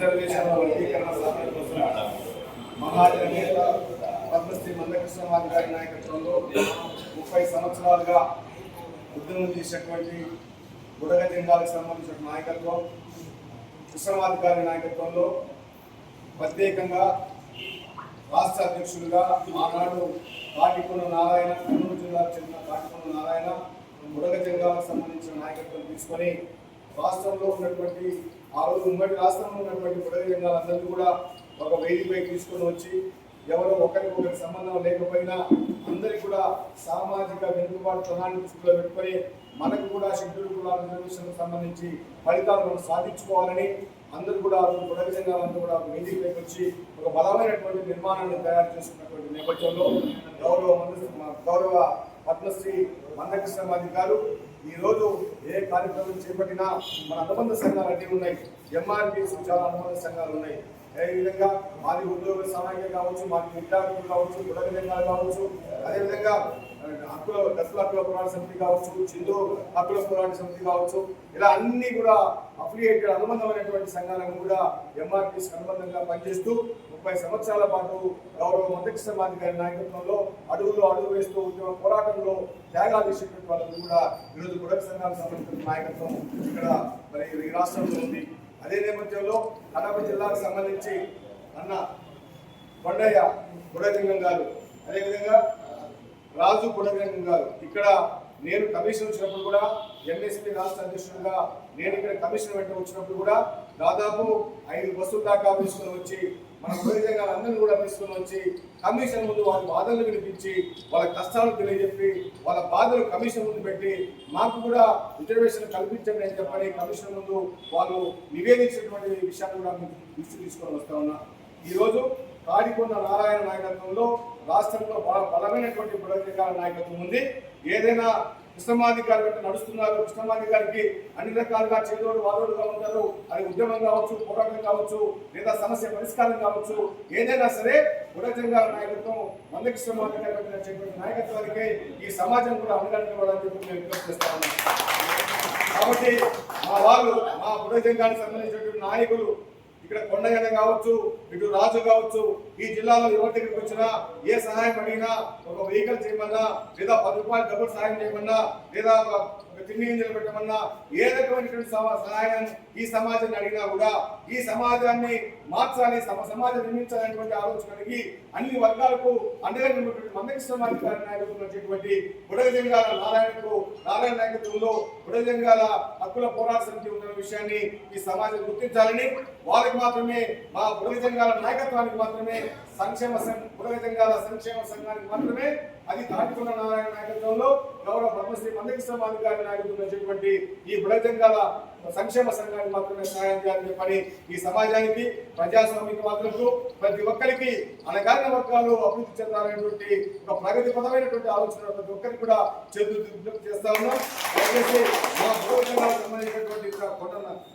రిజర్వేషన్ల వర్గీకరణ సాధన కోసం మహాజన నేత పద్మశ్రీ మందకృష్ణమాది గారి నాయకత్వంలో ముప్పై సంవత్సరాలుగా ఉద్యమం చేసినటువంటి బుడగ జెండాలకు సంబంధించిన నాయకత్వం కృష్ణమాది గారి నాయకత్వంలో ప్రత్యేకంగా రాష్ట్ర అధ్యక్షులుగా ఆనాడు కాటికొండ నారాయణ కర్నూలు జిల్లాకు చెందిన కాటికొండ నారాయణ బుడగ జెండాలకు సంబంధించిన నాయకత్వం తీసుకొని రాష్ట్రంలో ఉన్నటువంటి ఆ రోజు ఉమ్మడి రాష్ట్రంలో ఉన్నటువంటి బుడగ జిల్లాలందరినీ కూడా ఒక వేదికపై తీసుకొని వచ్చి ఎవరో ఒకరికొకరి సంబంధం లేకపోయినా అందరి కూడా సామాజిక వెనుకబాటుతనాన్ని దృష్టిలో పెట్టుకొని మనకు కూడా షెడ్యూల్ కులాల రిజర్వేషన్లకు సంబంధించి ఫలితాలు మనం సాధించుకోవాలని అందరూ కూడా బుడగ సంఘాలందరూ కూడా వేదికపైకి వచ్చి ఒక బలమైనటువంటి నిర్మాణాన్ని తయారు చేసుకున్నటువంటి నేపథ్యంలో గౌరవ గౌరవ పద్మశ్రీ మందకృష్ణమాది గారు ఈ రోజు ఏ కార్యక్రమం చేపట్టినా మన అనుబంధ సంఘాలు అన్నీ ఉన్నాయి. ఎంఆర్పీస్ చాలా అనుబంధ సంఘాలు ఉన్నాయి. అదేవిధంగా మాది ఉద్యోగ సమాఖ్య కావచ్చు మాది విద్యార్థులు కావచ్చు బుడగ సంఘాలు కావచ్చు అదేవిధంగా హక్కుల దశల హక్కుల పోరాట సమితి కావచ్చు చిందు హక్కుల పోరాట సమితి కావచ్చు ఇలా అన్ని కూడా అఫిలియేటెడ్ అనుబంధమైనటువంటి సంఘాలను కూడా ఎంఆర్టీస్ అనుబంధంగా పనిచేస్తూ ముప్పై సంవత్సరాల పాటు గౌరవ మధ్యక్ష సమాధి గారి నాయకత్వంలో అడుగులో అడుగు వేస్తూ ఉద్యమ పోరాటంలో త్యాగాలు చేసినటువంటి వాళ్ళని కూడా ఈరోజు బుడగ సంఘాలకు సంబంధించిన నాయకత్వం ఇక్కడ మరి ఈ రాష్ట్రంలో ఉంది. అదే నేపథ్యంలో కడప జిల్లాకు సంబంధించి అన్న కొండయ్య గుడలింగం గారు అదేవిధంగా రాజు గుడలింగం గారు. ఇక్కడ నేను కమిషన్ వచ్చినప్పుడు కూడా ఎంఎస్పీ రాష్ట్ర అధ్యక్షుడిగా నేను ఇక్కడ కమిషన్ వెంట వచ్చినప్పుడు కూడా దాదాపు ఐదు బస్సులు దాకా తీసుకుని వచ్చి మన బుడలింగం అందరినీ కూడా తీసుకుని వచ్చి కమిషన్ ముందు వాళ్ళ బాధలు వినిపించి వాళ్ళ కష్టాలు తెలియజెప్పి వాళ్ళ బాధలు కమిషన్ ముందు పెట్టి మాకు కూడా రిజర్వేషన్ కల్పించండి అని చెప్పని కమిషన్ ముందు వాళ్ళు నివేదించినటువంటి విషయాన్ని కూడా మీకు దృష్టి తీసుకొని వస్తా ఉన్నా. ఈరోజు కాడికొండ నారాయణ నాయకత్వంలో రాష్ట్రంలో బల- బలమైనటువంటి బుడగజాల నాయకత్వం ఉంది. ఏదైనా కృష్ణమాధికారి వెంట నడుస్తున్నారు. కృష్ణమాధికారికి అన్ని రకాలుగా చేదోడు వాదోడుగా ఉంటారు. అది ఉద్యమం కావచ్చు పోరాటం కావచ్చు లేదా సమస్య పరిష్కారం కావచ్చు ఏదైనా సరే బుడజంగాల నాయకత్వం మంద కృష్ణమాధికారి వెంట నడిచేటువంటి నాయకత్వానికి ఈ సమాజం కూడా అనుగణించబడాలని చెప్పి మేము విజ్ఞప్తి చేస్తా ఉన్నాం. కాబట్టి మా వాళ్ళు మా బుడజంగానికి సంబంధించినటువంటి నాయకులు ఇక్కడ కొండగన కావచ్చు ఇటు రాజు కావచ్చు ఈ జిల్లాలో ఎవరి దగ్గరికి వచ్చినా ఏ సహాయం అడిగినా ఒక వెహికల్ చేయమన్నా లేదా పది రూపాయలు డబ్బులు సహాయం చేయమన్నా లేదా తిండి గింజలు పెట్టమన్నా ఏ రకమైనటువంటి సహాయాన్ని సహాయం ఈ సమాజాన్ని అడిగినా కూడా ఈ సమాజాన్ని మార్చాలి సమాజం నిర్మించాలనేటువంటి ఆలోచన కలిగి అన్ని వర్గాలకు అండగా నిలబడినటువంటి మందకృష్ణ గారి నాయకత్వం వచ్చేటువంటి బుడగజంగాల నారాయణకు నారాయణ నాయకత్వంలో బుడగజంగాల హక్కుల పోరాట సమితి ఉన్న విషయాన్ని ఈ సమాజం గుర్తించాలని వాళ్ళకి మాత్రమే మా బుడగజంగాల నాయకత్వానికి మాత్రమే సంక్షేమ సంఘ బుడగజంగాల సంక్షేమ సంఘానికి మాత్రమే అది దాటుకున్న నారాయణ నాయకత్వంలో గౌరవ పద్మశ్రీ మందకృష్ణ గారి నాయకత్వంలో ఈ బుడజంగాల సంక్షేమ సంఘానికి మాత్రమే సహాయం చేయాలని పని ఈ సమాజానికి ప్రజాస్వామికవాదులకు ప్రతి ఒక్కరికి అనగారిన వర్గాలు అభివృద్ధి చెందాలనేటువంటి ఒక ప్రగతిపరమైనటువంటి ఆలోచన ప్రతి ఒక్కరికి కూడా చేతులు చేస్తా ఉన్నాం. దయచేసి మన బుడగజంగాలకు సంబంధించినటువంటి కొండ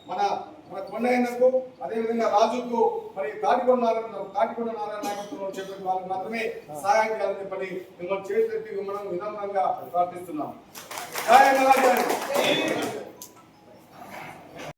మన మన కొండయ్యకు అదేవిధంగా రాజుకు మరి తాటికొండ నారాయణ తాటికొండ నారాయణ నాయకత్వంలో చెప్పిన వాళ్ళకి మాత్రమే సహాయం చేయాలని పని మిమ్మల్ని చేతులెత్తి మిమ్మల్ని వినమ్రంగా ప్రార్థిస్తున్నాం. Aí, meu amor.